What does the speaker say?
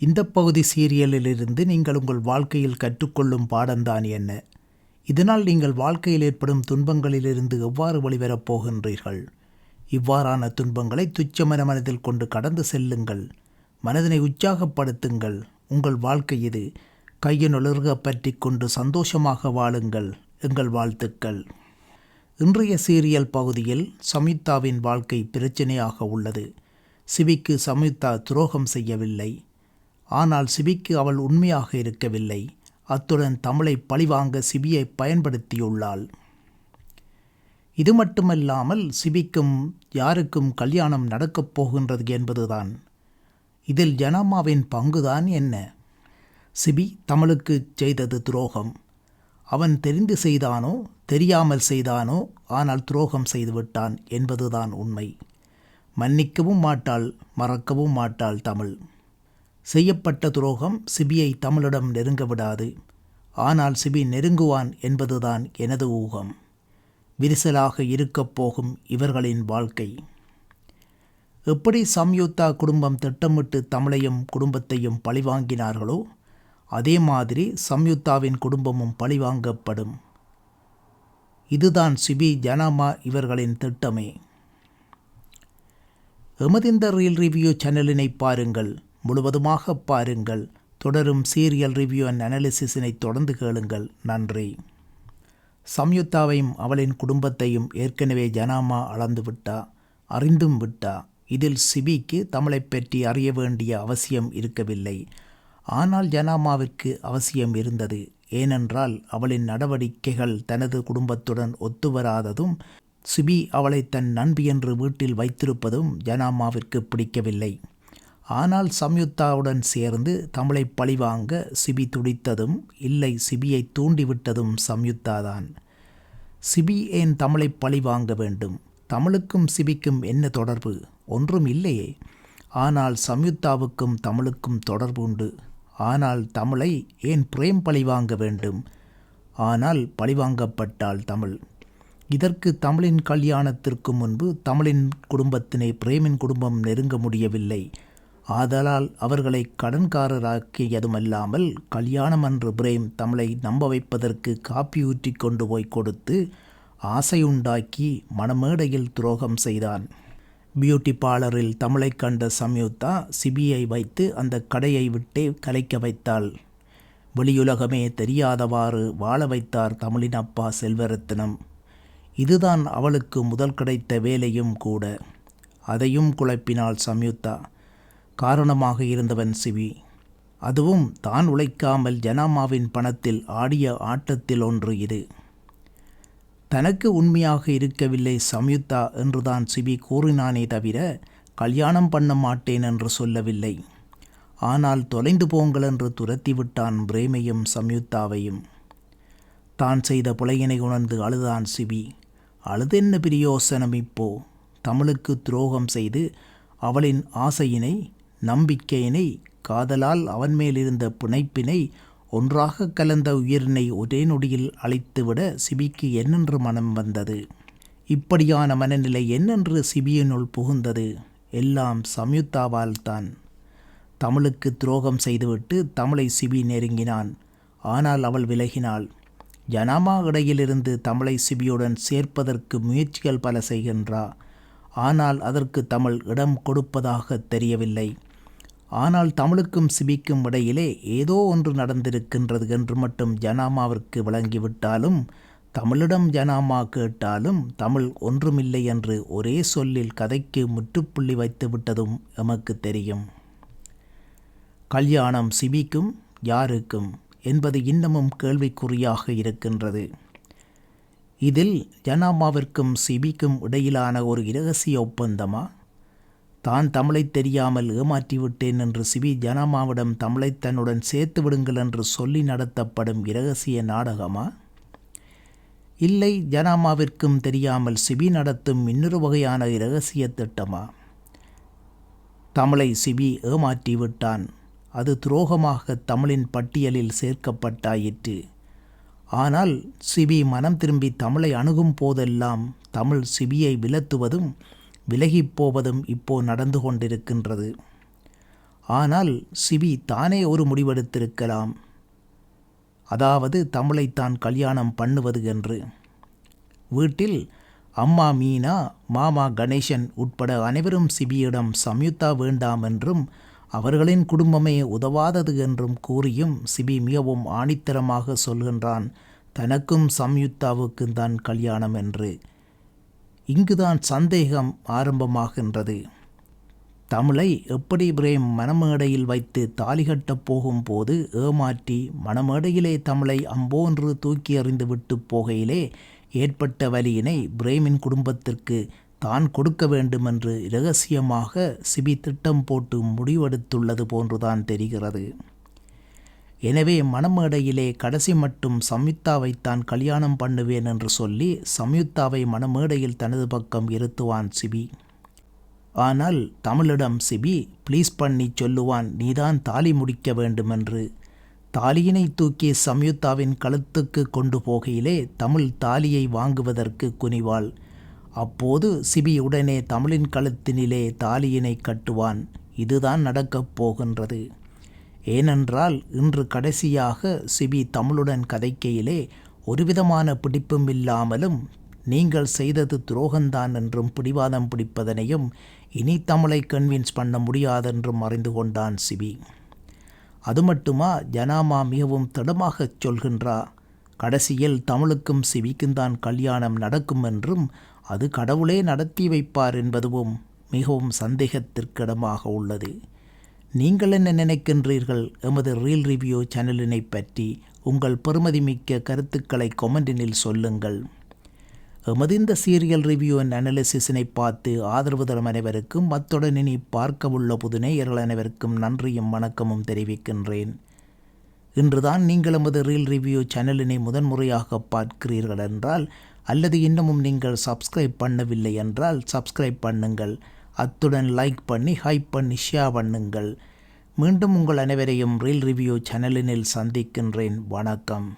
இந்த பகுதி சீரியலிலிருந்து நீங்கள் உங்கள் வாழ்க்கையில் கற்றுக்கொள்ளும் பாடம்தான் என்ன? இதனால் நீங்கள் வாழ்க்கையில் ஏற்படும் துன்பங்களிலிருந்து எவ்வாறு வெளிவரப் போகின்றீர்கள்? இவ்வாறான துன்பங்களை துச்சமன மனதில் கொண்டு கடந்து செல்லுங்கள். மனதினை உற்சாகப்படுத்துங்கள். உங்கள் வாழ்க்கை இது கையினொழுக பற்றி கொண்டு சந்தோஷமாக வாழுங்கள். எங்கள் வாழ்த்துக்கள். இன்றைய சீரியல் பகுதியில் சமிதாவின் வாழ்க்கை பிரச்சனையாக உள்ளது. சிவிக்கு சமிதா துரோகம் செய்யவில்லை. ஆனால் சிபிக்கு அவள் உண்மையாக இருக்கவில்லை. அத்துடன் தமிழை பழிவாங்க சிபியை பயன்படுத்தியுள்ளாள். இது மட்டுமல்லாமல் சிபிக்கும் யாருக்கும் கல்யாணம் நடக்கப் போகின்றது என்பதுதான். இதில் ஜனம்மாவின் பங்குதான் என்ன? சிபி தமிழுக்கு செய்தது துரோகம். அவன் தெரிந்து செய்தானோ தெரியாமல் செய்தானோ ஆனால் துரோகம் செய்துவிட்டான் என்பதுதான் உண்மை. மன்னிக்கவும் மாட்டாள் மறக்கவும் மாட்டாள் தமிழ். செய்யப்பட்ட துரோகம் சிபியை தமிழிடம் நெருங்க விடாது. ஆனால் சிபி நெருங்குவான் என்பதுதான் எனது ஊகம். விரிசலாக இருக்கப் போகும் இவர்களின் வாழ்க்கை. எப்படி சம்யுக்தா குடும்பம் திட்டமிட்டு தமிழையும் குடும்பத்தையும் பழிவாங்கினார்களோ அதே மாதிரி சம்யுக்தாவின் குடும்பமும் பழிவாங்கப்படும். இதுதான் சிபி ஜனாமா இவர்களின் திட்டமே. எமதிந்த ரீல் ரிவ்யூ சேனலினை பாருங்கள். முழுவதுமாக பாருங்கள். தொடரும் சீரியல் ரிவ்யூ அண்ட் அனாலிசிஸினை தொடர்ந்து கேளுங்கள். நன்றி. சம்யுக்தாவையும் அவளின் குடும்பத்தையும் ஏற்கனவே ஜனாமா அளந்து விட்டா அறிந்தும் விட்டா இதில் சிபிக்கு தமிழை பற்றி அறிய வேண்டிய அவசியம் இருக்கவில்லை. ஆனால் ஜனாமாவிற்கு அவசியம் இருந்தது. ஏனென்றால் அவளின் நடவடிக்கைகள் தனது குடும்பத்துடன் ஒத்துவராததும் சிபி அவளை தன் நண்பி என்று வீட்டில் வைத்திருப்பதும் ஜனாமாவிற்கு பிடிக்கவில்லை. ஆனால் சம்யுக்தாவுடன் சேர்ந்து தமிழை பழிவாங்க சிபி துடித்ததும் இல்லை சிபியை தூண்டிவிட்டதும் சம்யுக்தா தான் சிபி ஏன் தமிழை பழிவாங்க வேண்டும்? தமிழுக்கும் சிபிக்கும் என்ன தொடர்பு? ஒன்றும் இல்லையே. ஆனால் சம்யுக்தாவுக்கும் தமிழுக்கும் தொடர்பு உண்டு. ஆனால் தமிழை ஏன் பிரேம் பழிவாங்க வேண்டும்? ஆனால் பழிவாங்கப்பட்டால் தமிழ். இதற்கு தமிழின் கல்யாணத்திற்கு முன்பு தமிழின் குடும்பத்தினை பிரேமின் குடும்பம் நெருங்க முடியவில்லை. ஆதலால் அவர்களை கடன்காரராக்கியதுமல்லாமல் கல்யாணம் அன்று பிரேம் தமிழை நம்ப வைப்பதற்கு காப்பி ஊற்றி கொண்டு போய் கொடுத்து ஆசையுண்டாக்கி மணமேடையில் துரோகம் செய்தான். பியூட்டி பார்லரில் தமிழை கண்ட சம்யுக்தா சிபியை வைத்து அந்த கடையை விட்டே கலைக்க வைத்தாள். வெளியுலகமே தெரியாதவாறு வாழ வைத்தார் தமிழின் அப்பா செல்வரத்தினம் இதுதான் அவளுக்கு முதல் கிடைத்த வேலையும் கூட. அதையும் குழப்பினாள் சம்யுக்தா. காரணமாக இருந்தவன் சிவி அதுவும் தான் உழைக்காமல் ஜனாமாவின் பணத்தில் ஆடிய ஆட்டத்தில் ஒன்று இது. தனக்கு உண்மையாக இருக்கவில்லை சம்யுக்தா என்றுதான் சிபி கூறினானே தவிர கல்யாணம் பண்ண மாட்டேன் என்று சொல்லவில்லை. ஆனால் தொலைந்து போங்கள் என்று துரத்திவிட்டான் பிரேமையும் சம்யுக்தாவையும். தான் செய்த புலையினை உணர்ந்து அழுதான் சிபி. அழுதென்ன பிரியோசனம் இப்போ? தமிழுக்கு துரோகம் செய்து அவளின் ஆசையினை நம்பிக்கையினை காதலால் அவன் மேலிருந்த பிணைப்பினை ஒன்றாக கலந்த உயிரினை ஒரே நொடியில் அழைத்துவிட சிபிக்கு என்னென்று மனம் வந்தது? இப்படியான மனநிலை என்னென்று சிபியினுள் புகுந்தது? எல்லாம் சம்யுக்தாவால் தான். தமிழுக்கு துரோகம் செய்துவிட்டு தமிழை சிபி நெருங்கினான். ஆனால் அவள் விலகினாள். ஜனாமா இடையிலிருந்து தமிழை சிபியுடன் சேர்ப்பதற்கு முயற்சிகள் பல செய்கின்றா. ஆனால் அதற்கு தமிழ் இடம் கொடுப்பதாக தெரியவில்லை. ஆனால் தமிழுக்கும் சிபிக்கும் இடையிலே ஏதோ ஒன்று நடந்திருக்கின்றது என்று மட்டும் ஜனாமாவிற்கு விளங்கிவிட்டாலும் தமிழிடம் ஜனாமா கேட்டாலும் தமிழ் ஒன்றுமில்லை என்று ஒரே சொல்லில் கதைக்கு முற்றுப்புள்ளி வைத்து விட்டதும் எமக்கு தெரியும். கல்யாணம் சிபிக்கும் யாருக்கும் என்பது இன்னமும் கேள்விக்குறியாக இருக்கின்றது. இதில் ஜனாமாவிற்கும் சிபிக்கும் இடையிலான ஒரு இரகசிய ஒப்பந்தமா? தான் தமிழை தெரியாமல் ஏமாற்றிவிட்டேன் என்று சிவி ஜனாமாவிடம் தமிழை தன்னுடன் சேர்த்து விடுங்கள் என்று சொல்லி நடத்தப்படும் இரகசிய நாடகமா? இல்லை ஜனாமாவிற்கும் தெரியாமல் சிபி நடத்தும் இன்னொரு வகையான இரகசிய திட்டமா? தமிழை சிபி ஏமாற்றி விட்டான் அது துரோகமாக தமிழின் பட்டியலில் சேர்க்கப்பட்டாயிற்று. ஆனால் சிபி மனம் திரும்பி தமிழை அணுகும் போதெல்லாம் தமிழ் சிபியை விலத்துவதும் விலகிப் போவதும் இப்போ நடந்து கொண்டிருக்கின்றது. ஆனால் சிபி தானே ஒரு முடிவெடுத்திருக்கலாம். அதாவது தமிழை தான் கல்யாணம் பண்ணுவது என்று. வீட்டில் அம்மா மீனா மாமா கணேசன் உட்பட அனைவரும் சிபியிடம் சம்யுக்தா வேண்டாம் என்றும் அவர்களின் குடும்பமே உதவாதது என்றும் கூறியும் சிபி மிகவும் ஆணித்தரமாக சொல்கின்றான் தனக்கும் சம்யுக்தாவுக்கும் தான் கல்யாணம் என்று. இங்குதான் சந்தேகம் ஆரம்பமாகின்றது. தமிழை எப்படி பிரேம் மணமேடையில் வைத்து தாலி கட்டப் போகும்போது ஏமாற்றி மணமேடையிலே தமிழை அம்போன்று தூக்கி எறிந்து விட்டு போகையிலே ஏற்பட்ட வலியினை பிரேமின் குடும்பத்திற்கு தான் கொடுக்க வேண்டுமென்று இரகசியமாக சிபி திட்டம் போட்டு முடிவெடுத்துள்ளது போன்றுதான் தெரிகிறது. எனவே மணமேடையிலே கடைசி மட்டும் சம்யுக்தாவை தான் கல்யாணம் பண்ணுவேன் என்று சொல்லி சம்யுக்தாவை மணமேடையில் தனது பக்கம் இருத்துவான் சிபி. ஆனால் தமிழிடம் சிபி ப்ளீஸ் பண்ணி சொல்லுவான் நீதான் தாலி முடிக்க வேண்டுமென்று. தாலியினை தூக்கி சம்யுக்தாவின் கழுத்துக்கு கொண்டு போகையிலே தமிழ் தாலியை வாங்குவதற்கு குனிவாள். அப்போது சிபி உடனே தமிழின் கழுத்தினிலே தாலியினை கட்டுவான். இதுதான் நடக்கப் போகின்றது. ஏனென்றால் இன்று கடைசியாக சிபி தமிழுடன் கதைக்கையிலே ஒருவிதமான பிடிப்பும் இல்லாமலும் நீங்கள் செய்தது துரோகந்தான் என்றும் பிடிவாதம் பிடிப்பதனையும் இனி தமிழை கன்வின்ஸ் பண்ண முடியாதென்றும் அறிந்து கொண்டான் சிபி. அது மட்டுமா ஜனாமா மிகவும் திடமாகச் சொல்கின்றா? கடைசியில் தமிழுக்கும் சிவிக்கும் தான் கல்யாணம் நடக்கும் என்றும் அது கடவுளே நடத்தி வைப்பார் என்பதுவும் மிகவும் சந்தேகத்திற்கிடமாக உள்ளது. நீங்கள் என்ன நினைக்கின்றீர்கள்? எமது ரீல் ரிவ்யூ சேனலினை பற்றி உங்கள் பெறுமதிமிக்க கருத்துக்களை கொமெண்டினில் சொல்லுங்கள். எமது இந்த சீரியல் ரிவ்யூ அண்ட் அனாலிசிஸினை பார்த்து ஆதரவு தரும் அனைவருக்கும் அத்துடன் இனி பார்க்க உள்ள புது நேயர்கள் அனைவருக்கும் நன்றியும் வணக்கமும் தெரிவிக்கின்றேன். இன்றுதான் நீங்கள் எமது ரீல் ரிவ்யூ சேனலினை முதன்முறையாக பார்க்கிறீர்கள் என்றால் அல்லது இன்னமும் நீங்கள் சப்ஸ்கிரைப் பண்ணவில்லை என்றால் சப்ஸ்கிரைப் பண்ணுங்கள். அத்துடன் லைக் பண்ணி ஹைப் பண்ணி ஷேர் பண்ணுங்கள். மீண்டும் உங்கள் அனைவரையும் ரீல் ரிவ்யூ சேனலினில் சந்திக்கின்றேன். வணக்கம்.